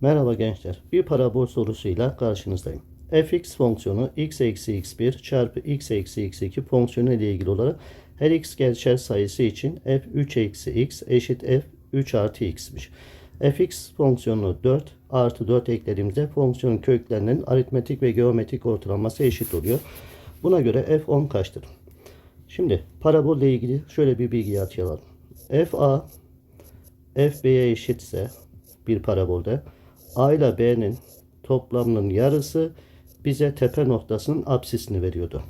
Merhaba gençler. Bir parabol sorusuyla karşınızdayım. fx fonksiyonu x eksi x1 çarpı x eksi x2 fonksiyonu ile ilgili olarak her x gerçel sayısı için f 3 eksi x eşit f 3 artı x'miş. fx fonksiyonu 4 artı 4 eklediğimizde fonksiyonun köklerinin aritmetik ve geometrik ortalaması eşit oluyor. Buna göre f 10 kaçtır? Şimdi parabol ile ilgili şöyle bir bilgi atayalım. fa FB'ye eşitse bir parabolde A ile B'nin toplamının yarısı bize tepe noktasının apsisini veriyordu.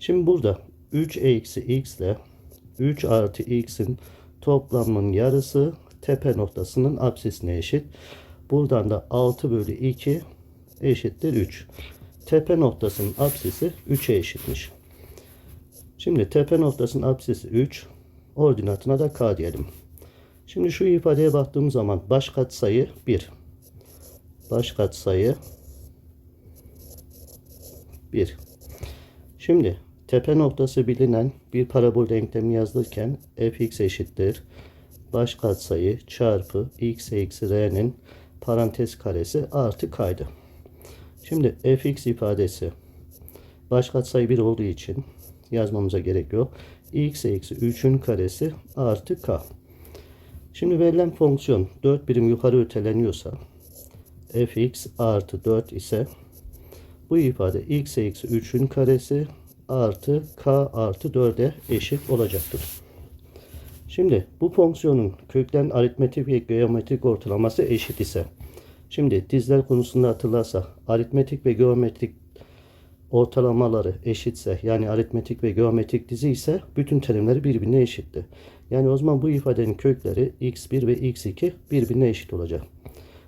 Şimdi burada 3 eksi x ile 3 artı x'in toplamının yarısı tepe noktasının apsisine eşit. Buradan da 6 bölü 2 eşittir 3. Tepe noktasının apsisi 3'e eşitmiş. Şimdi tepe noktasının apsisi 3. Ordinatına da k diyelim. Şimdi şu ifadeye baktığım zaman baş katsayı 1. Baş katsayı 1. Şimdi tepe noktası bilinen bir parabol denklemi yazılırken fx eşittir. Baş katsayı çarpı x eksi r'nin parantez karesi artı kaydı. Şimdi fx ifadesi baş katsayı 1 olduğu için yazmamıza gerek yok. x eksi 3'ün karesi artı k. Şimdi verilen fonksiyon 4 birim yukarı öteleniyorsa fx artı 4 ise bu ifade x eksi 3'ün karesi artı k artı 4'e eşit olacaktır. Şimdi bu fonksiyonun köklerin aritmetik ve geometrik ortalaması eşit ise şimdi dizler konusunda hatırlarsa aritmetik ve geometrik ortalamaları eşitse yani aritmetik ve geometrik dizi ise bütün terimleri birbirine eşitti. Yani o zaman bu ifadenin kökleri x1 ve x2 birbirine eşit olacak.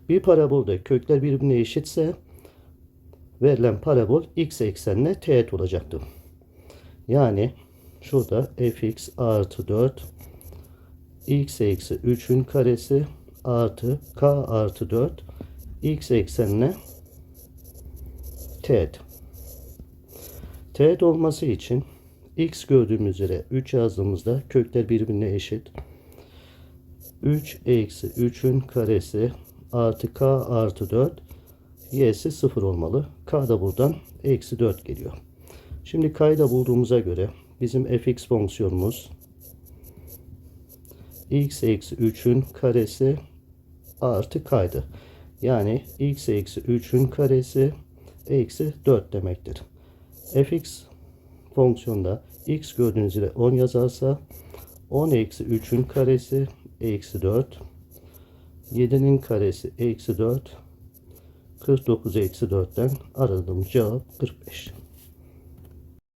Bir parabolde kökler birbirine eşitse verilen parabol x eksenine teğet olacaktır. Yani şurada fx artı 4 x eksi 3'ün karesi artı k artı 4 x eksenine teğet. Teğet olması için x gördüğümüz üzere 3 yazdığımızda kökler birbirine eşit. 3 eksi 3'ün karesi artı k artı 4 y'si 0 olmalı. k da buradan eksi 4 geliyor. Şimdi k'yı da bulduğumuza göre bizim fx fonksiyonumuz x eksi 3'ün karesi artı k'ydı. Yani x eksi 3'ün karesi eksi 4 demektir. fx fonksiyonda x gördüğünüz üzere 10 yazarsa 10 eksi 3'ün karesi eksi 4 7'nin karesi eksi 4 49 eksi 4'ten aradığımız cevap 45.